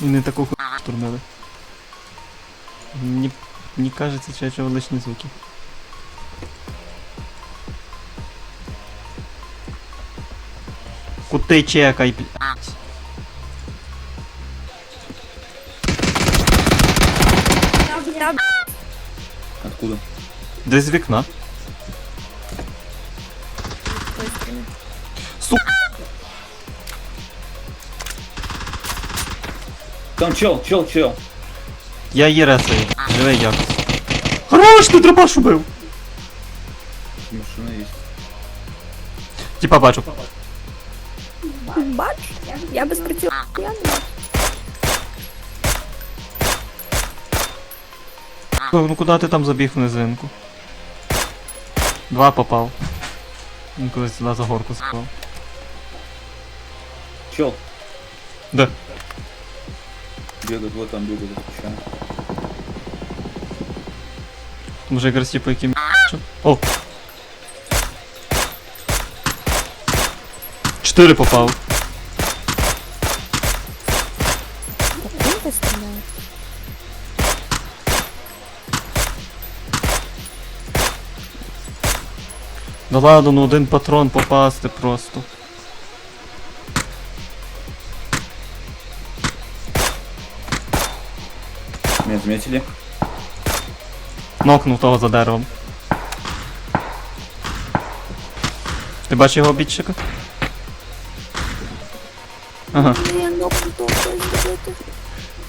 І не таку хуйню штурмили. Мені, мені кажеться, що я чого лишні звуки. Кути чекай, блядь. Откуда? Десь з вікна. Сука. Там чел, чел, чел. Я її ресаю. Живе якось. Хорош, ти драбаш убив! Машина есть. Типа бачу. Бач, я без приціла. Я не бачу. Ну куди ти там забіг в низинку? Два попав. Він колись сюди за горку склав. Чел. Де? Бегает, вот там бегает, отвечаю. Може якраз типу яким. О! Куди ти? Да ладно, ну один патрон попасти просто. Заметили. Нокнув того за деревом. Ти бачиш його обідчика? Ага, Я того хтось зробити.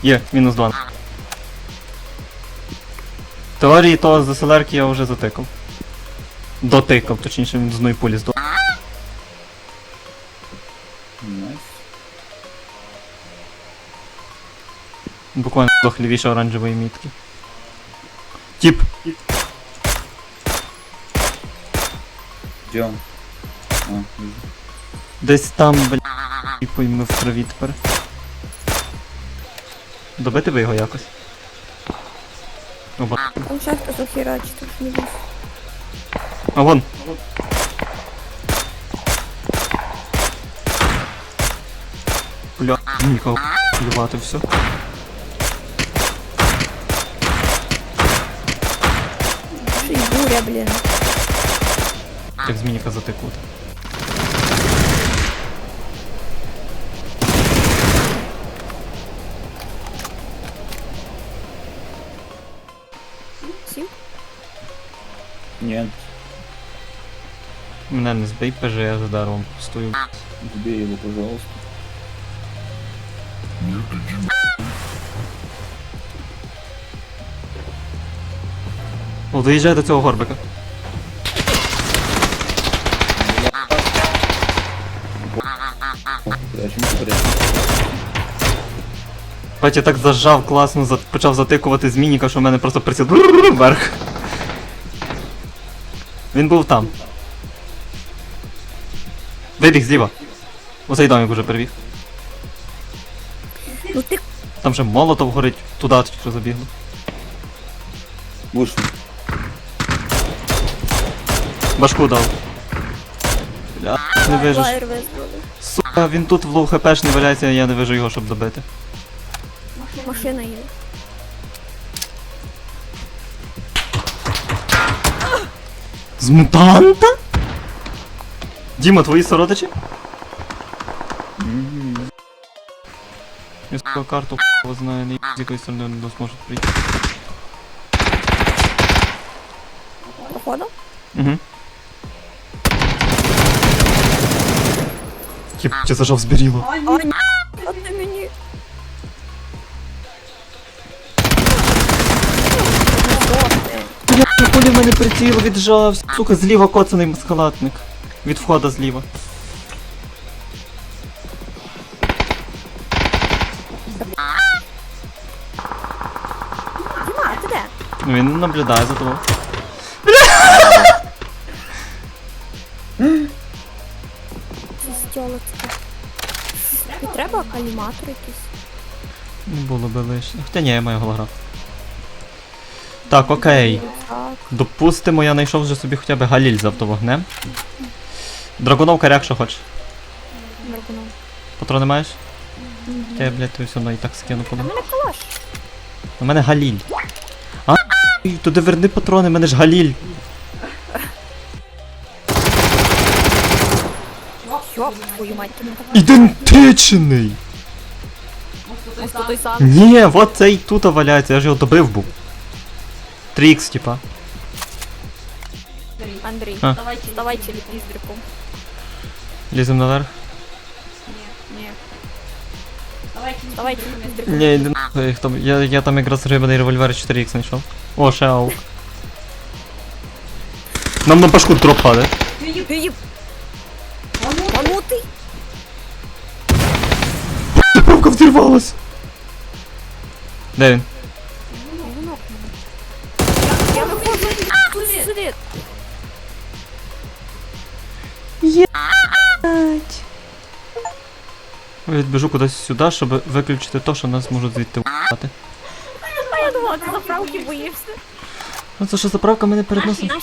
є, мінус два. Теорії того з СЛРки я вже затикав. Дотикав, точніше він з одної пулі здох. Найс. Буквально здох лівіше оранжевої мітки. Тіп, Где он? А, вижу. десь там, бля, і пойми в траві тепер. Добити би його якось. Оба. Там ще хтось охерачить, не бійся. А вон. Бля, нікого плювати все. Ще й буря, блін. Як змініка затикути. Сів? Нет, Мене не збий, ПЖ, я за деревом стою. убей его, пожалуйста. О, доїжджай до цього горбика. Бать, я так зажав класно, за... почав затикувати змінніка, що в мене просто приціл вверх. Він був там. Вибіг зліва. Оцей домик уже перебіг. Ну ти Там же молотов горить, туди тільки забігли. Вышел. Башку дав. Бля, не вижу. визвали. Сука, він тут в лоу хпшний валяється, я не вижу його, щоб добити. Машина їде. З мутанта? Діма, твої сородичі? Я сука карту хуй знаю, не з якої сторони вони зможуть прийти. Походу? Угу. Єб, я зажав зберіло. О, ні. От мені. Бля, на в мене приціл віджався. Сука, зліва коцаний маскалатник. Від входа зліва. Діма, а ти де? Ну він наблюдає за тобою. Треба каліматор якийсь. Було би лишнє. Хоча ні, я маю голограф. Так, окей. Допустимо, я знайшов вже собі хоча б галіль з автовогнем. Драгунов коряк, що хочеш. Драгунов. Патрони маєш? Я, блядь, тобі все одно і так скину в мене калаш. У мене Галіль. А, туди верни патрони, мене ж Галіль. Йоп, твою мать, ти не так. Ідентичний! Ось тут той сам. Ні, от цей тут валяється, я ж його добив був. 3х, типа. Андрій, А. давайте, давайте ліпіздриком. Лізем наверх. Ні. Давайте ліпіздриком. Ні, йди нахуй, їх там, я, я там якраз грибаний револьвер 4х знайшов. О, ще аук. Нам на башку дроп падає. Їб. Заправка. Де він? Я виходжу. Тут сидить. Відбіжу кудись сюди, щоб виключити то, що нас можуть звідти вбити. А я думала, ти заправки боїшся. Ну це що заправка мене перед носом. На.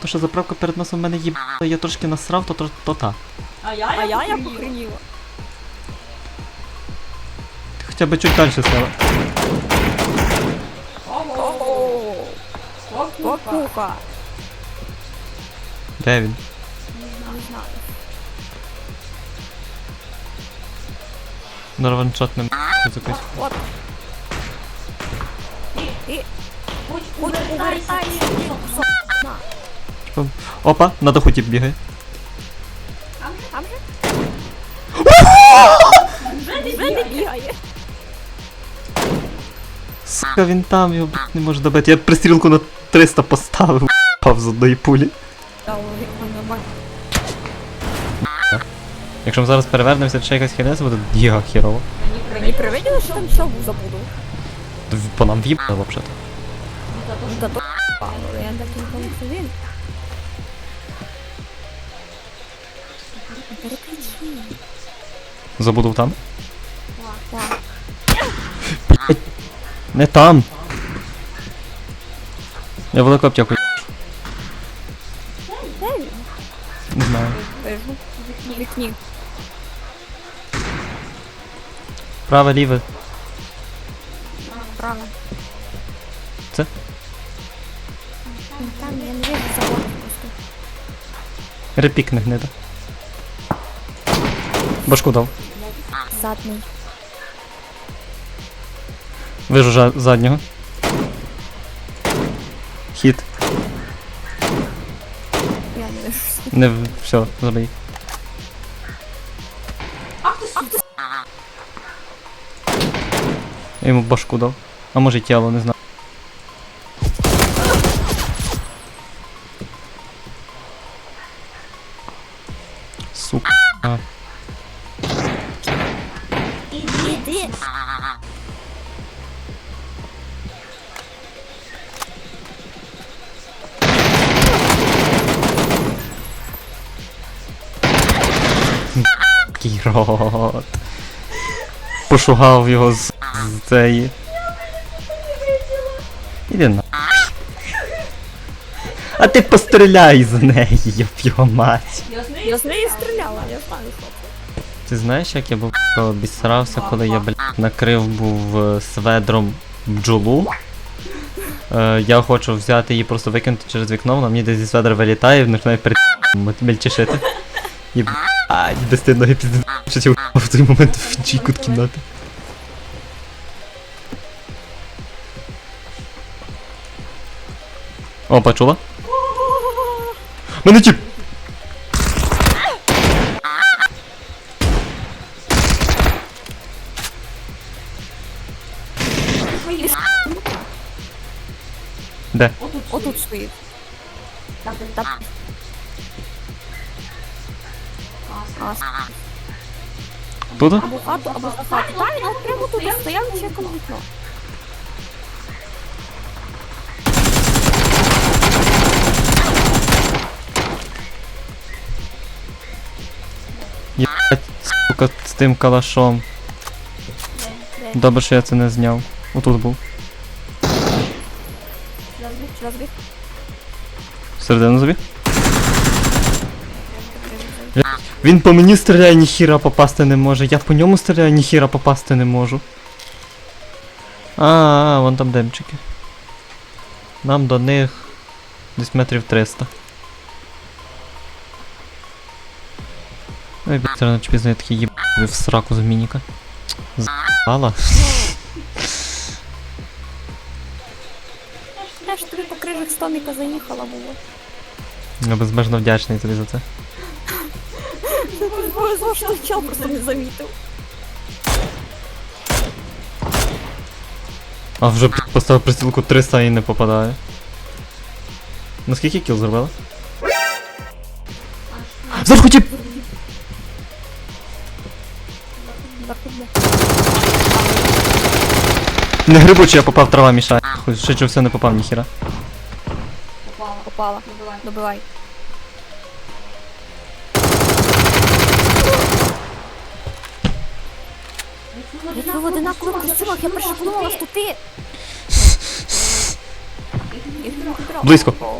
То що заправка перед носом мене їбала, я трошки насрав, то, то, то та. А я я похреніла. Ти хоча б чуть села. Ого. Покуха. Де він? Не знаю. На ваншот не якось. От. І... От повертайся. На. Опа, на даху тип бігає. Там же? Вже не бігає. Сука, він там, його блядь, не може добити. Я пристрілку на 300 поставив, пав з одної пулі. Якщо ми зараз перевернемося, чи якась херня, це буде гіга хірово. Мені привиділо, що там все забуду. В- По нам в'їбали взагалі. Та то але я так ніколи не він. Переключи. Забудов там? Так. Не там. Я велику аптеку. Не знаю. Вікні. Праве, ліве. Право. Це? Там я не вижу завод просто. Репік не гнида. Башку дав. Задний. Вижу заднього. Хід. Я не вижу. Не в- все, забий. Я йому башку дав. А може й тіло, не знаю. Рот. Пошугав його з, цієї. Іди на. А ти постріляй з неї, йоп його мать. Я з неї стріляла, я знаю, що. Ти знаєш, як я був обісрався, коли я, блядь, накрив був е, сведром бджолу? Е, я хочу взяти її просто викинути через вікно, вона мені десь зі сведра вилітає і починає перед мельчишити. І блядь, без ти ноги я в той момент в інший кут кімнати. О, почула? Мене тіп! Де? Отут стоїть. Та... А, Тут? або хату, або за хату. Та він от прямо тут стояв і чекав вікно. Єбать, сука, з тим калашом. Добре, що я це не зняв. Отут був. Розбіг, розбіг? Всередину забіг. Він по мені стріляє, ніхіра попасти не може. Я по ньому стріляю, ніхіра попасти не можу. А, а, вон там демчики. Нам до них десь метрів 300. Ой, блядь, рано чи пізно я такий їб в сраку з мініка. З***ала. Я ж тобі по крижах стоміка заїхала було. Я безмежно вдячний тобі за це. Повезло, що чел просто не замітив. А вже поставив присілку 300 і не попадає. Наскільки кіл зробила? Зверху! Заходи. Не грибучий, я попав, трава мішає. Хуй, швидше все не попав ніхіра. Попала. Добивай. Добивай. Як ви в одинакових костюмах, я перше подумала, що ти. Близько. О.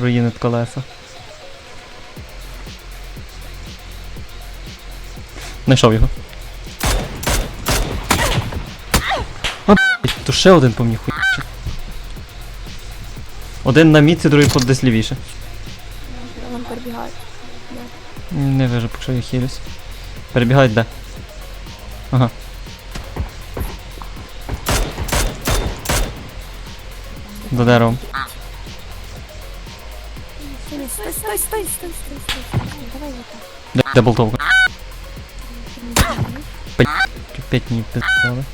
Руїнить колеса. Знайшов його. А, то ще один по мені хуйчик. Один на міці, другий десь лівіше. Не вижу, поки що я хилюсь. Перебігають де? Ага. За деревом. Стой, стой, стой, стой, стой, стой, стой. Давай вот так. Де, де болтовка? П'ять днів пиздали.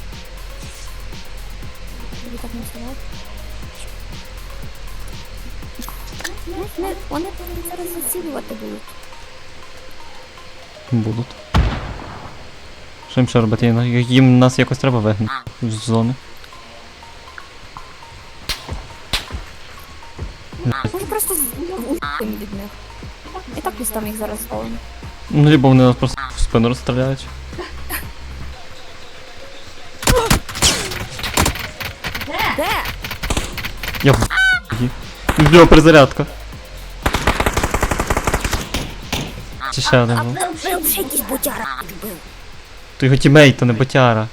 Тобі так не. Не, не, вони зараз зацілювати будуть. Будуть. Що їм ще робити? Їм- нас якось треба вигнати з зони. Може просто з від них. І так ми там їх зараз зловимо. Ну, либо вони нас просто в спину розстріляють. Де? Я в її. Перезарядка. Чи ще один був? Це вже якийсь ботяра був. То його тімейт, то не ботяра.